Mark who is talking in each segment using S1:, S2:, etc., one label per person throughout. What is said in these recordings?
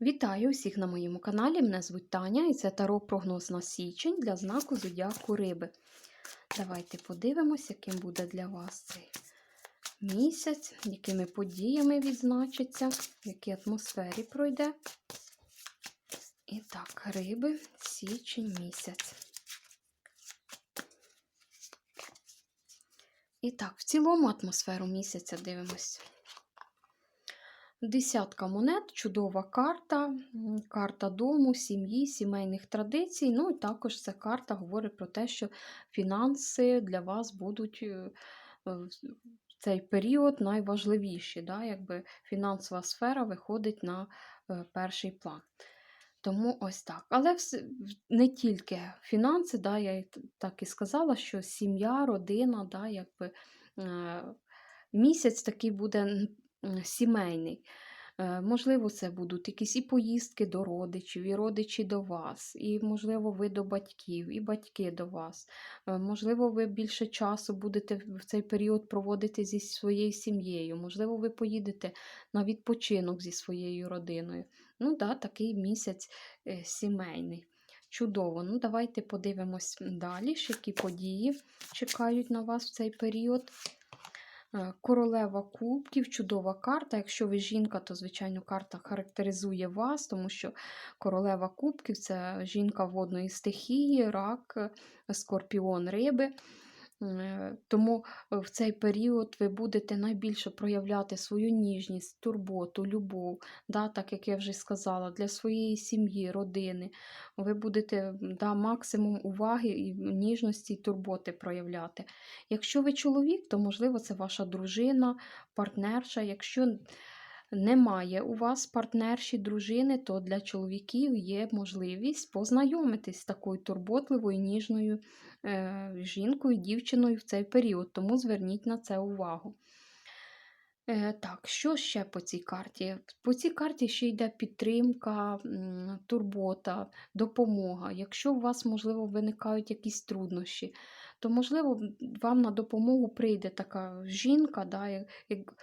S1: Вітаю всіх на моєму каналі. Мене звуть Таня і це таро прогноз на січень для знаку зодіаку риби. Давайте подивимось, яким буде для вас цей місяць, якими подіями відзначиться, в якій атмосфері пройде. І так, риби, січень місяць. І так, в цілому атмосферу місяця дивимось. Десятка монет, чудова карта, карта дому, сім'ї, сімейних традицій. Ну і також ця карта говорить про те, що фінанси для вас будуть е, в цей період найважливіші. Да? Якби фінансова сфера виходить на е, перший план. Тому ось так. Але не тільки фінанси, да, я так і сказала, що сім'я, родина, да, якби, е, місяць такий буде сімейний. Е, Можливо, це будуть якісь і поїздки до родичів, і родичі до вас, і, можливо, ви до батьків, і батьки до вас. Е, Можливо, ви більше часу будете в цей період проводити зі своєю сім'єю. Можливо, ви поїдете на відпочинок зі своєю родиною. Ну, да, такий місяць е, сімейний. Чудово. Ну, давайте подивимось далі, які події чекають на вас в цей період. Е, Королева кубків, чудова карта. Якщо ви жінка, то, звичайно, карта характеризує вас, тому що королева кубків це жінка водної стихії, рак, е, скорпіон риби. Е, Тому в цей період ви будете найбільше проявляти свою ніжність, турботу, любов, да, так як я вже сказала, для своєї сім'ї, родини. Ви будете да, максимум уваги і ніжності і турботи проявляти. Якщо ви чоловік, то можливо це ваша дружина, партнерша. Якщо немає у вас партнерші, дружини, то для чоловіків є можливість познайомитись з такою турботливою, ніжною е, жінкою, дівчиною в цей період, тому зверніть на це увагу. Е, так, що ще по цій карті? По цій карті ще йде підтримка, турбота, допомога. Якщо у вас, можливо, виникають якісь труднощі, то, можливо, вам на допомогу прийде така жінка, да, як,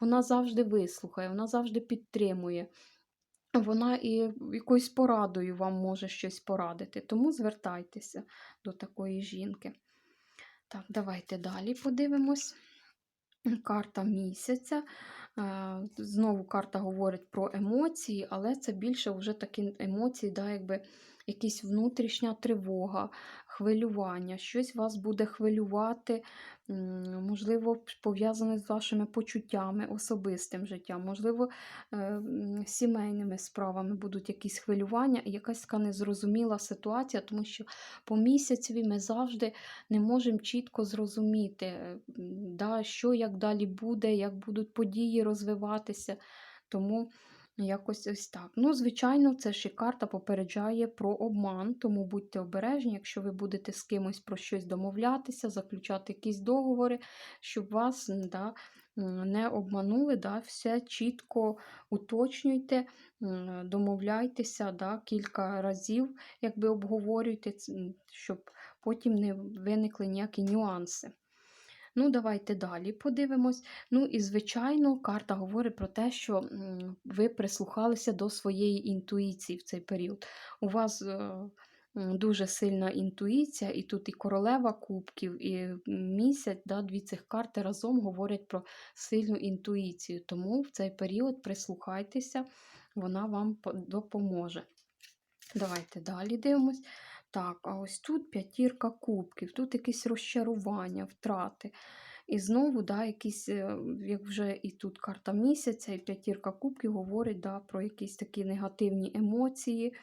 S1: вона завжди вислухає, вона завжди підтримує. Вона і якоюсь порадою вам може щось порадити. Тому звертайтеся до такої жінки. Так, давайте далі подивимось. Карта місяця. Е, Знову карта говорить про емоції, але це більше вже такі емоції, да, якби якась внутрішня тривога, хвилювання, щось вас буде хвилювати, можливо, пов'язане з вашими почуттями, особистим життям, можливо, е, сімейними справами будуть якісь хвилювання і якась така незрозуміла ситуація, тому що по місяцеві ми завжди не можемо чітко зрозуміти, е, да, що як далі буде, як будуть події розвиватися. Тому якось ось так. Ну, звичайно, це ще карта попереджає про обман, тому будьте обережні, якщо ви будете з кимось про щось домовлятися, заключати якісь договори, щоб вас да, не обманули, да, все чітко уточнюйте, домовляйтеся да, кілька разів, якби обговорюйте, щоб потім не виникли ніякі нюанси. Ну, давайте далі подивимось. Ну і, звичайно, карта говорить про те, що ви прислухалися до своєї інтуїції в цей період. У вас е, дуже сильна інтуїція, і тут і королева кубків, і місяць, да, дві цих карти разом говорять про сильну інтуїцію. Тому в цей період прислухайтеся, вона вам допоможе. Давайте далі дивимось. Так, а ось тут п'ятірка кубків, тут якесь розчарування, втрати. І знову, да, якісь, е, як вже і тут карта місяця, і п'ятірка кубків говорить да, про якісь такі негативні емоції.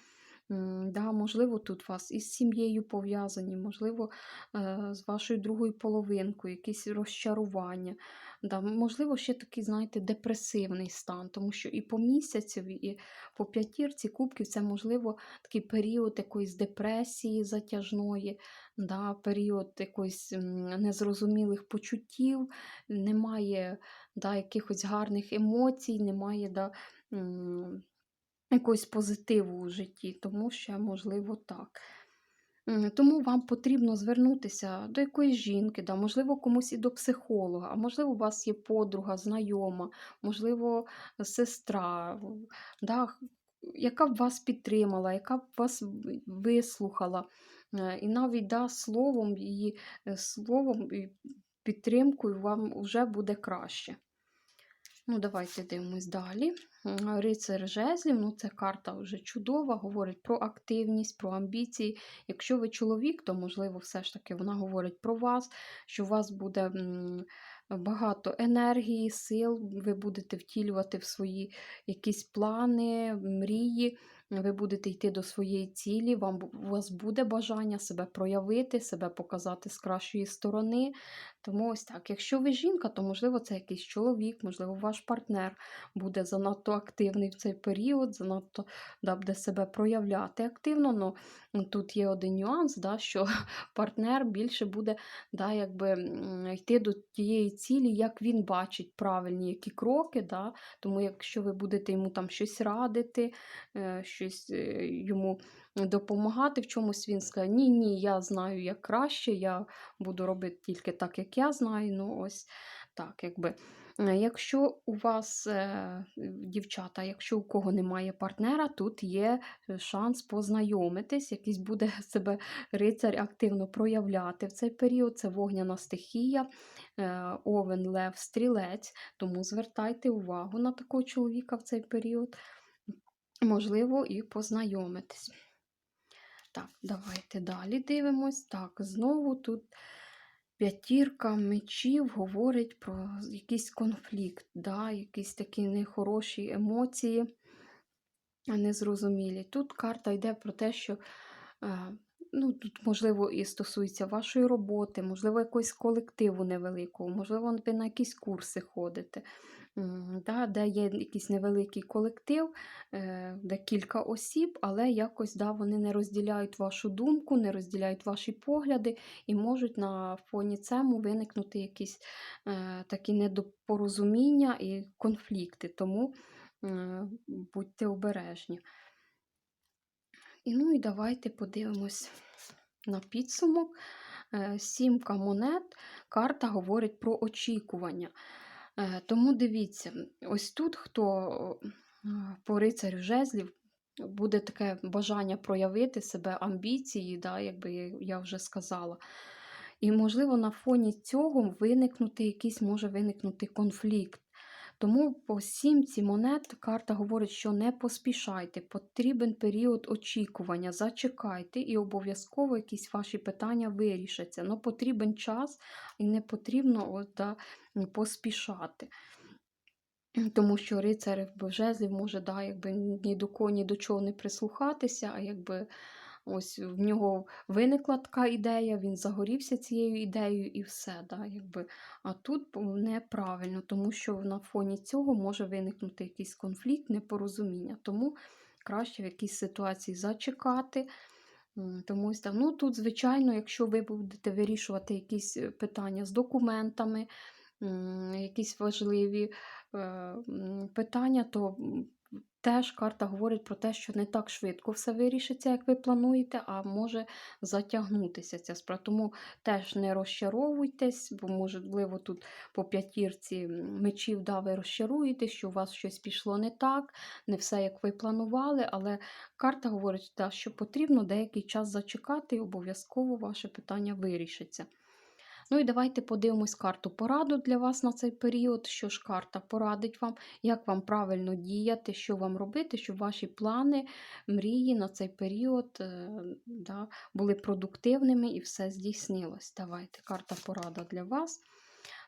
S1: Да, можливо, тут вас із сім'єю пов'язані, можливо, е, з вашою другою половинкою, якісь розчарування. Да, можливо, ще такий, знаєте, депресивний стан, тому що і по місяцю, і по п'ятірці кубків це, можливо, такий період якоїсь депресії затяжної, да, період якоїсь незрозумілих почуттів, немає да, якихось гарних емоцій, немає да, якогось позитиву у житті, тому ще можливо так. Тому вам потрібно звернутися до якоїсь жінки, да, можливо, комусь і до психолога, а можливо, у вас є подруга, знайома, можливо, сестра, да, яка б вас підтримала, яка б вас вислухала. Е, І навіть да, словом і е, словом і підтримкою вам вже буде краще. Ну, давайте дивимось далі. Рицар жезлів, ну це карта вже чудова, говорить про активність, про амбіції. Якщо ви чоловік, то можливо, все ж таки вона говорить про вас, що у вас буде багато енергії, сил, ви будете втілювати в свої якісь плани, мрії. Ви будете йти до своєї цілі, вам у вас буде бажання себе проявити, себе показати з кращої сторони. Тому ось так. Якщо ви жінка, то можливо це якийсь чоловік, можливо, ваш партнер буде занадто активний в цей період, занадто да, буде себе проявляти активно. Ну тут є один нюанс, да, що партнер більше буде да, якби, йти до тієї цілі, як він бачить правильні які кроки. Да, Тому якщо ви будете йому там щось радити, е, щось е, йому допомагати в чомусь, він скаже: Ні, ні, я знаю як краще, я буду робити тільки так, як я знаю. Ну, ось так, якби. Е, Якщо у вас, е, дівчата, якщо у кого немає партнера, тут є е, шанс познайомитись, якийсь буде себе рицар активно проявляти в цей період. Це вогняна стихія, овен, лев, стрілець. Тому звертайте увагу на такого чоловіка в цей період. Можливо, і познайомитись. Так, давайте далі дивимось. Так, знову тут п'ятірка мечів говорить про якийсь конфлікт, да, якісь такі нехороші емоції, незрозумілі. Тут карта йде про те, що е, ну, тут, можливо, і стосується вашої роботи, можливо, якогось колективу невеликого, можливо, ви на якісь курси ходите. Да, де є якийсь невеликий колектив, е, де кілька осіб, але якось да, вони не розділяють вашу думку, не розділяють ваші погляди, і можуть на фоні цьому виникнути якісь е, такі недопорозуміння і конфлікти. Тому е, будьте обережні. І ну і давайте подивимось на підсумок. Сімка монет. Карта говорить про очікування. Е, Тому дивіться, ось тут хто е, по рицарю жезлів буде таке бажання проявити себе, амбіції, да, якби я- я вже сказала. І, можливо, на фоні цього виникнути якийсь може виникнути конфлікт. Тому по сімці монет карта говорить, що не поспішайте, потрібен період очікування, зачекайте і обов'язково якісь ваші питання вирішаться. Ну, потрібен час і не потрібно от, да, поспішати. Тому що рицар в жезлів може да, якби ні до кого, ні до чого не прислухатися, а якби ось в нього виникла така ідея, він загорівся цією ідеєю і все. Да, якби. А тут неправильно, тому що на фоні цього може виникнути якийсь конфлікт, непорозуміння. Тому краще в якійсь ситуації зачекати. Тому. Ну, тут, звичайно, якщо ви будете вирішувати якісь е, питання з документами, якісь важливі е, питання, то теж карта говорить про те, що не так швидко все вирішиться, як ви плануєте, а може затягнутися ця справа. Тому теж не розчаровуйтесь, бо, можливо, тут по п'ятірці мечів да, ви розчаруєтесь, що у вас щось пішло не так, не все, як ви планували, але карта говорить, да, що потрібно деякий час зачекати і обов'язково ваше питання вирішиться. Ну і давайте подивимось карту пораду для вас на цей період. Що ж карта порадить вам, як вам правильно діяти, що вам робити, щоб ваші плани, мрії на цей період е, да, були продуктивними і все здійснилось. Давайте карта порада для вас.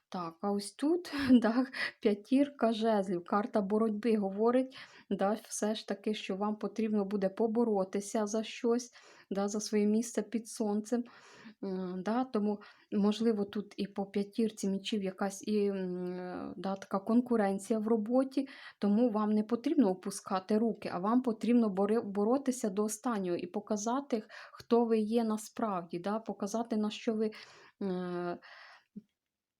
S1: Так, а ось тут да, п'ятірка жезлів, карта боротьби говорить, да, все ж таки, що вам потрібно буде поборотися за щось, да, за своє місце під сонцем. Да, тому, можливо, тут і по п'ятірці мічів якась і да, така конкуренція в роботі, тому вам не потрібно опускати руки, а вам потрібно боротися до останнього і показати, хто ви є насправді, да, показати, на що ви. е,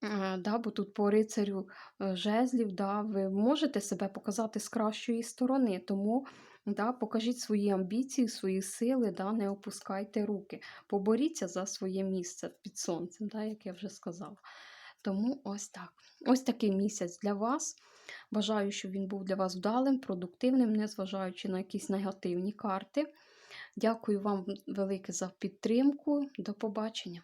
S1: Е, Да, бо тут по рицарю е, жезлів, да, ви можете себе показати з кращої сторони, тому Да, покажіть свої амбіції, свої сили, да, не опускайте руки. Поборіться за своє місце під сонцем, да, як я вже сказала. Тому ось так. Ось такий місяць для вас. Бажаю, щоб він був для вас вдалим, продуктивним, незважаючи на якісь негативні карти. Дякую вам велике за підтримку. До побачення.